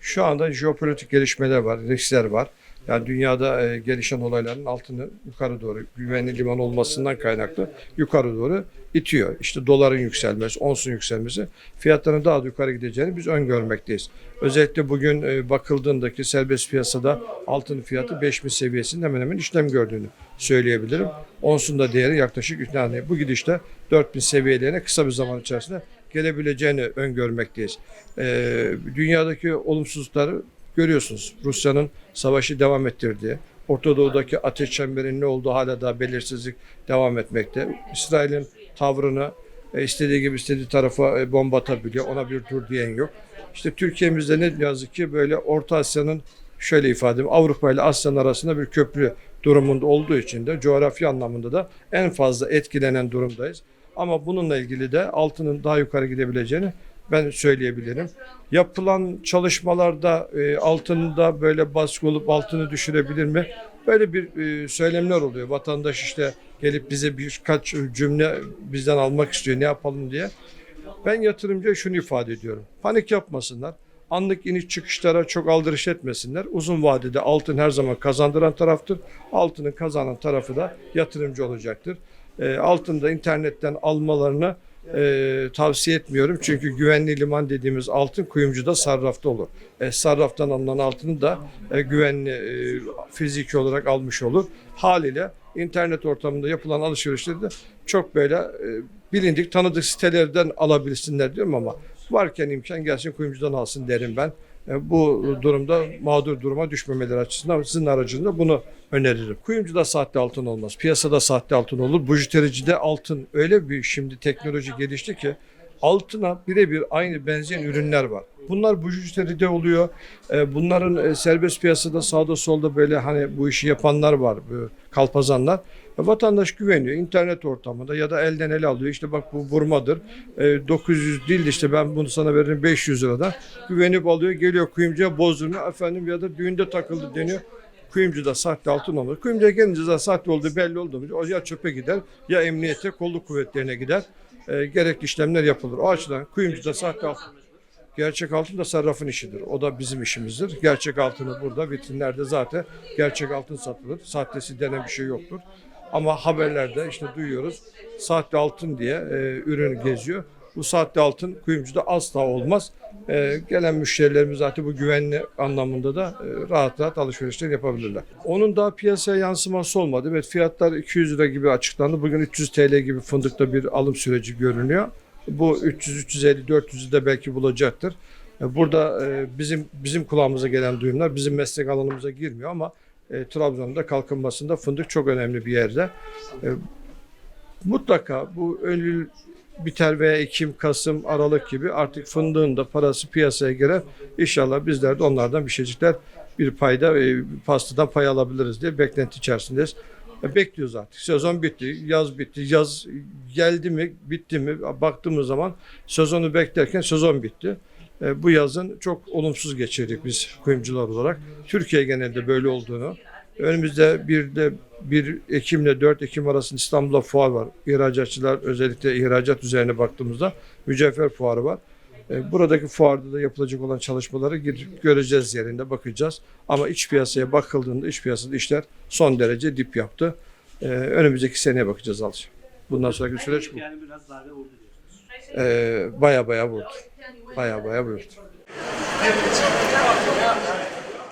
Şu anda jeopolitik gelişmeler var, riskler var. Yani dünyada e, gelişen olayların altını yukarı doğru güvenli liman olmasından kaynaklı yukarı doğru itiyor. İşte doların yükselmesi, onsun yükselmesi fiyatların daha da yukarı gideceğini biz öngörmekteyiz. Özellikle bugün e, bakıldığındaki serbest piyasada altın fiyatı 5000 seviyesinde hemen hemen işlem gördüğünü söyleyebilirim. Onsun da değeri yaklaşık yani bu gidişte 4000 seviyelerine kısa bir zaman içerisinde gelebileceğini öngörmekteyiz. Ee, dünyadaki olumsuzlukları görüyorsunuz. Rusya'nın savaşı devam ettirdiği, Orta Doğu'daki ateş çemberinin ne olduğu hala daha belirsizlik devam etmekte. İsrail'in tavrını e, istediği gibi istediği tarafa e, bomba atabiliyor. Ona bir dur diyen yok. İşte Türkiye'mizde ne yazık ki böyle Orta Asya'nın şöyle ifade Avrupa ile Asya'nın arasında bir köprü durumunda olduğu için de coğrafya anlamında da en fazla etkilenen durumdayız. Ama bununla ilgili de altının daha yukarı gidebileceğini ben söyleyebilirim. Yapılan çalışmalarda e, altında böyle baskı olup altını düşürebilir mi? Böyle bir e, söylemler oluyor. Vatandaş işte gelip bize birkaç cümle bizden almak istiyor ne yapalım diye. Ben yatırımcıya şunu ifade ediyorum. Panik yapmasınlar. Anlık iniş çıkışlara çok aldırış etmesinler. Uzun vadede altın her zaman kazandıran taraftır. Altının kazanan tarafı da yatırımcı olacaktır. E, altını da internetten almalarını e, tavsiye etmiyorum. Çünkü güvenli liman dediğimiz altın kuyumcuda sarrafta olur. E, sarraftan alınan altını da e, güvenli e, fiziki olarak almış olur. Haliyle internet ortamında yapılan alışverişleri de çok böyle e, bilindik, tanıdık sitelerden alabilsinler diyorum ama varken imkan gelsin kuyumcudan alsın derim ben. E, Bu durumda mağdur duruma düşmemeleri açısından sizin aracılığında bunu öneririm. Kuyumcuda sahte altın olmaz. Piyasada sahte altın olur. Bujutericide altın öyle bir şimdi teknoloji gelişti ki altına birebir aynı benzeyen ürünler var. Bunlar bujuteride oluyor. E, Bunların e, serbest piyasada sağda solda böyle hani bu işi yapanlar var, kalpazanlar. E, Vatandaş güveniyor. internet ortamında ya da elden ele alıyor. İşte bak bu vurmadır. E, 900 değil de işte ben bunu sana veririm 500 liradan. Güvenip alıyor. Geliyor kuyumcuya bozduruyor. Efendim ya da düğünde takıldı deniyor. Kuyumcuda sahte altın olmaz. Kuyumcuya gelince zaten sahte olduğu belli oldu. O ya çöpe gider ya emniyete kolluk kuvvetlerine gider. E, gerekli işlemler yapılır. O açıdan kuyumcuda sahte altın. Gerçek altın da sarrafın işidir. O da bizim işimizdir. Gerçek altını burada vitrinlerde zaten gerçek altın satılır. Sahtesi denen bir şey yoktur. Ama haberlerde işte duyuyoruz sahte altın diye e, ürün geziyor. Bu sahte altın kuyumcuda asla olmaz. E, gelen müşterilerimiz zaten bu güvenli anlamında da e, rahat rahat alışverişler yapabilirler. Onun daha piyasaya yansıması olmadı. Evet fiyatlar 200 lira gibi açıklandı. Bugün 300 TL gibi fındıkta bir alım süreci görünüyor. Bu 300, 350, 400'ü de belki bulacaktır. E, Burada e, bizim bizim kulağımıza gelen duyumlar bizim meslek alanımıza girmiyor ama e, Trabzon'da kalkınmasında fındık çok önemli bir yerde. E, mutlaka bu Eylül biter veya Ekim, Kasım, Aralık gibi artık fındığın da parası piyasaya girer. İnşallah bizler de onlardan bir şeycikler bir payda e, pastadan pay alabiliriz diye beklenti içerisindeyiz. E, Bekliyoruz artık. Sezon bitti, yaz bitti. Yaz geldi mi, bitti mi? Baktığımız zaman sezonu beklerken sezon bitti. E, Bu yazın çok olumsuz geçirdik biz kuyumcular olarak. Türkiye genelinde böyle olduğunu. Önümüzde bir de 1 Ekim ile 4 Ekim arasında İstanbul'da fuar var. İhracatçılar özellikle ihracat üzerine baktığımızda mücevher fuarı var. E, Buradaki fuarda da yapılacak olan çalışmaları gidip göreceğiz yerinde bakacağız. Ama iç piyasaya bakıldığında iç piyasada işler son derece dip yaptı. E, Önümüzdeki seneye bakacağız alıcı. Bundan sonraki süreç bu. Yani biraz darbe. Ee, baya baya vurdu. Baya baya vurdu.